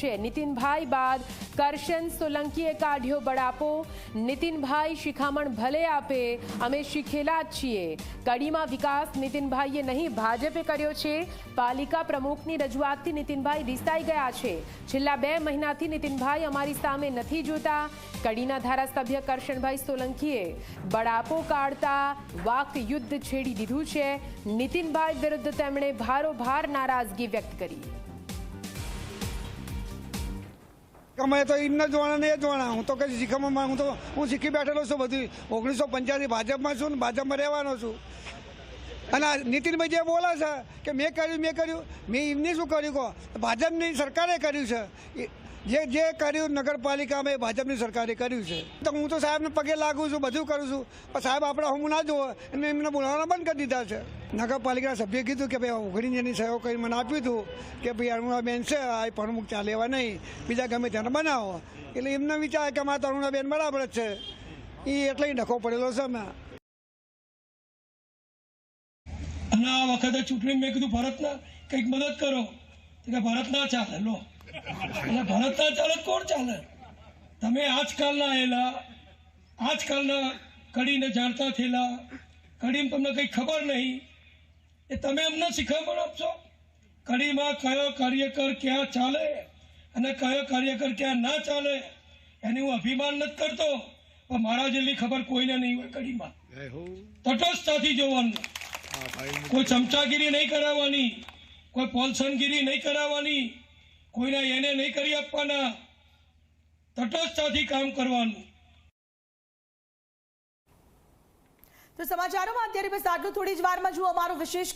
છે. નીતિનભાઈ બાદ કરશન, સોલંકીએ કાઢ્યો બળાપો. નીતિનભાઈ શિખામણ ભલે આપે, અમે શીખેલા જ છીએ. કડીમાં વિકાસ નીતિનભાઈએ નહીં, ભાજપે કર્યો છે. પાલિકા પ્રમુખની રજૂઆતથી નીતિનભાઈ રિસાઈ ગયા છે. છેલ્લા બે મહિનાથી નીતિનભાઈ અમારી સામે નથી જોતા. કડીના ધારાસભ્ય કરશનભાઈ સોલંકીએ બળાપો કાઢતા વાક યુદ્ધ છેડી દીધું છે. નીતિનભાઈ વિરુદ્ધ તેમણે ભારોભાર નારાજગી વ્યક્ત કરી. અમે તો એમને જોવાના ને એ જોવાના. હું તો કઈ શીખવામાં હું તો હું શીખી બેઠેલો છું બધું. ઓગણીસો પંચ્યાસી ભાજપમાં છું ને ભાજપમાં રહેવાનો છું. અને નીતિનભાઈ જે બોલે છે કે મેં કર્યું મેં કર્યું, મેં એમને શું કર્યું કહો? ભાજપની સરકારે કર્યું છે. જે જે કર્યું નગરપાલિકામાં એ ભાજપની સરકારે કર્યું છે. તો હું તો સાહેબને પગે લાગુ છું, બધું કરું છું. પણ સાહેબ, આપણે હું ના જોવો અને એમને બોલાવવાના બંધ કરી દીધા છે. નગરપાલિકાના સભ્ય કીધું કે ભાઈ ઓગણીસ સહયોગ સહયો કરી મને આપ્યું હતું કે ભાઈ, અરુણાબેન છે, આ પ્રમુખ ચાલે એવા નહીં. બીજા ગમે ત્યાં બનાવો. એટલે એમને વિચાર કે મારા અરુણાબેન બરાબર જ છે. એ એટલે ડખો પડેલો છે મેં અને આ વખતે ચૂંટણી મેં કીધું, ભરતના કંઈક મદદ કરો. કે, ભરત ના ચાલે, લો. એટલે ભરત ના ચાલે કોણ ચાલે? તમે આજકાલના આવેલા આજકાલના કડીને જાણતા થયેલા કડીમાં તમને કંઈ ખબર નહીં એ તમે અમને શીખવણ આપશો? કડીમાં કયો કાર્યકર ક્યાં ચાલે અને કયો કાર્યકર ક્યાં ના ચાલે એની હું અભિમાન નથી કરતો પણ મારા જેટલી ખબર કોઈને નહીં હોય કડીમાં. તટસ્થતાથી જોવાનું. કોઈ ચમચાગીરી નહીં કરાવવાની કોઈ પોલસનગીરી નહીં કરાવવાની કોઈને એને નહીં કરી આપવાના. તટસ્થતાથી કામ કરવાનું. તો સમાચારોમાં અત્યારે બસ આટલું થોડી જ વારમાં જુઓ. અમારો વિશેષ